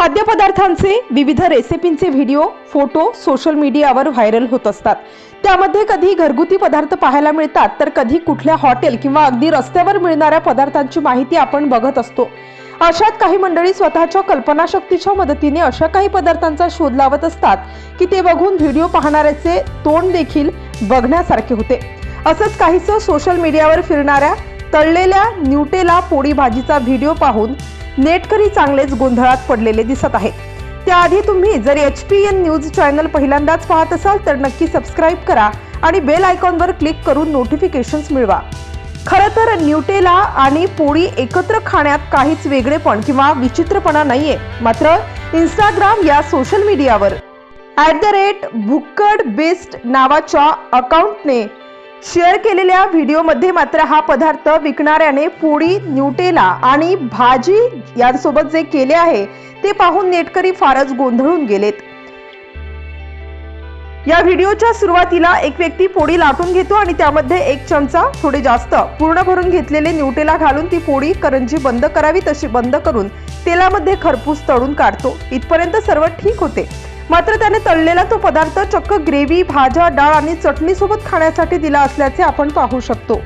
खाद्यपदार्थांचे विविध रेसिपींचे व्हिडिओ फोटो सोशल मीडियावर व्हायरल होत असतात. त्यामध्ये कधी घरगुती पदार्थ पाहायला मिळतात तर कधी कुठल्या हॉटेल किंवा अगदी रस्त्यावर मिळणाऱ्या पदार्थांची माहिती आपण बघत असतो. अशात काही मंडळी स्वतःच्या कल्पनाशक्तीच्या मदतीने अशा काही पदार्थांचा शोध लावत असतात की ते बघून व्हिडिओ पाहणाऱ्याचे तोंड देखील बघण्यासारखे होते. असंच काहीसं सोशल मीडियावर फिरणाऱ्या तळलेल्या न्यूटेला पोळी भाजीचा व्हिडिओ पाहून नेटकरी चांगलेच गोंधळात पडलेले दिसत आहेत. त्याआधी तुम्ही जर H P N news channel पहिल्यांदाच पाहत असाल तर नक्की सबस्क्राईब करा आणि बेल आयकॉनवर क्लिक करून नोटिफिकेशन्स मिळवा. खरं तर न्यूटेला आणि पोळी एकत्र खाण्यात काहीच वेगळेपण किंवा विचित्रपणा नाहीये. मात्र इंस्टाग्राम या सोशल मीडियावर. ॲट द रेट भुक्कड बेस्ट नावाच्या अकाउंटने शेअर केलेल्या व्हिडिओमध्ये मात्र हा पदार्थ विकणाऱ्याने पोळी न्यूटेला आणि भाजी यांसोबत जे केले आहे ते पाहून नेटकरी फारच गोंधळून गेलेत. या व्हिडिओच्या सुरुवातीला एक व्यक्ती पोळी लाटून घेतो आणि त्यामध्ये एक चमचा थोडे जास्त पूर्ण भरून घेतलेले न्यूटेला घालून ती पोळी करंजी बंद करावी तशी बंद करून तेलामध्ये खरपूस तळून काढतो. इथपर्यंत सर्व ठीक होते. मात्र त्याने तळलेला तो पदार्थ चक्क ग्रेव्ही भाज्या डाळ आणि चटणीसोबत खाण्यासाठी दिला असल्याचे आपण पाहू शकतो.